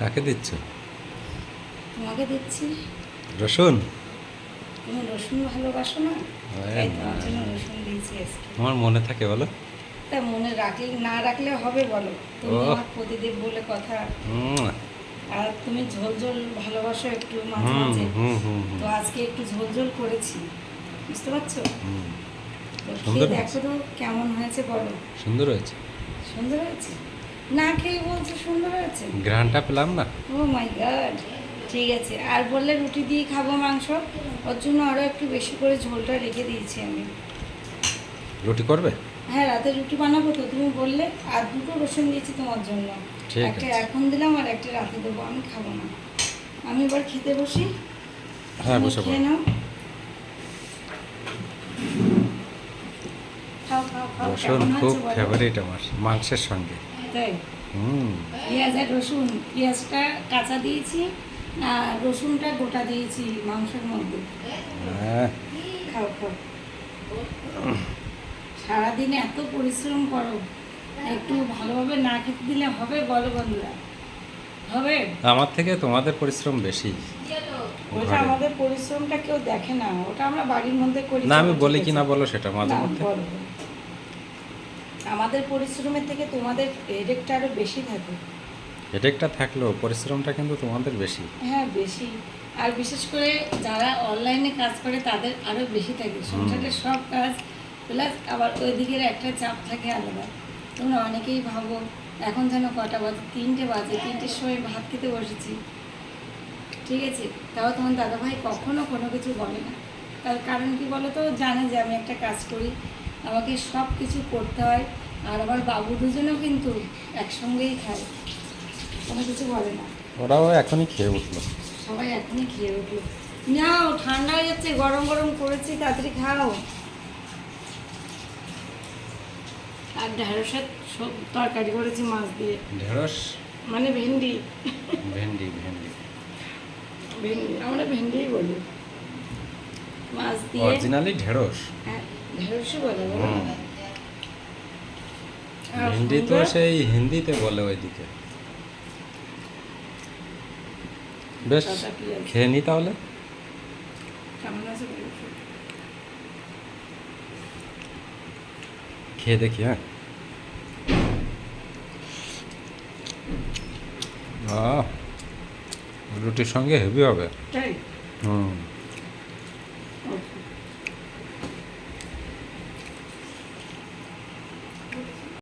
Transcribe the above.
কাকে দিচ্ছ? তোমাকে দিচ্ছি। রসুন? তুমি রসুন ভালোবাসো না? হ্যাঁ, তাই তোমার জন্য রসুন দিয়েছি আজকে। তোমার মনে থাকে বলো? তা মনে রাখলে না রাখলে হবে বলো? তুমি। আমার প্রতিদেব বলে কথা। আর তুমি ঝোল ঝোল ভালোবাসো একটু মাঝে মাঝে। তো আজকে একটু ঝোল ঝোল করেছি। বুঝতে পারছ? সুন্দর দেখো তো কেমন হয়েছে বলো। সুন্দর হয়েছে। সুন্দর হয়েছে? না খেয়ে বলছো সুন্দর হয়েছে? ঘ্রাণটা পেলাম না। ও মাই গড ঠিক আছে আর বললে রুটি দিয়ে খাব মাংস ওর জন্য আরও একটু বেশি করে ঝোলটা রেখে দিয়েছি আমি। রুটি করবে? হ্যাঁ রাতে রুটি বানাবো তো তুমি বললে আর দুটো রসুন দিয়েছি তোমার জন্য। একটা এখন দিলাম আর একটা রাতে দেবো আমি খাব না। আমি এবার খেতে বসি। হ্যাঁ বসে খেয়ে নাও। খাও খাও খাও রসুন খুব ফেভারিট আমার মাংসের সঙ্গে। তাই? হুম। পেঁয়াজ আর রসুন পেঁয়াজটা কাঁচা দিয়েছি আর রসুনটা গোটা দিয়েছি মাংসের মধ্যে। হ্যাঁ। খাও খাও। সারাদিন এত পরিশ্রম করো একটু ভালোভাবে না খেতে দিলে হবে বলো বন্ধুরা। হবে? আমার থেকে তোমাদের পরিশ্রম বেশি ওটা আমাদের পরিশ্রমটা কেউ দেখে না ওটা আমরা বাড়ির মধ্যে করি। না আমি বলি কি না বলো সেটা মাঝে মধ্যে। আমাদের পরিশ্রমের থেকে তোমাদের হেডেকটা আরও বেশি থাকে। হেডেকটা থাকলেও পরিশ্রমটা কিন্তু তোমাদের বেশি। হ্যাঁ বেশি। আর বিশেষ করে যারা অনলাইনে কাজ করে তাদের আরও বেশি থাকে। সংসারের সব কাজ প্লাস আবার ওই দিকের একটা চাপ থাকে আলাদা। তোমরা অনেকেই ভাবো এখন যেন কটা বাজে? তিনটে বাজে তিনটের সময় ভাত খেতে বসেছি। ঠিক আছে? তাও তোমার দাদাভাই কখনো কোনো কিছু বলে না। তার কারণ কি বলো তো জানে যে আমি একটা কাজ করি। আমাকে সব কিছু করতে হয়। আর আমার বাবু দুজনেও কিন্তু একসঙ্গেই খায়। কোনো কিছু বলে না। ওরাও এখনই খেয়ে উঠল। সবাই এখনই খেয়ে উঠল। নাও ঠান্ডা হয়ে যাচ্ছে গরম গরম করেছি তাড়াতাড়ি খাও। আর ঢেঁড়সের সব তরকারি করেছি মাছ দিয়ে। ঢেঁড়স? মানে ভেন্ডি। ভেন্ডি ভেন্ডি। ভেন্ডি আমরা ভেন্ডিই বলি। মাছ দিয়ে অরিজিনালি ঢেঁড়স। হ্যাঁ ঢেঁড়সই বলে ভেন্ডি তো সেই হিন্দিতে বলে ওইদিকে। বেশ খেয়ে নি তাহলে? খেয়ে দেখি হ্যাঁ। রুটির সঙ্গে হেভি হবে। হুম।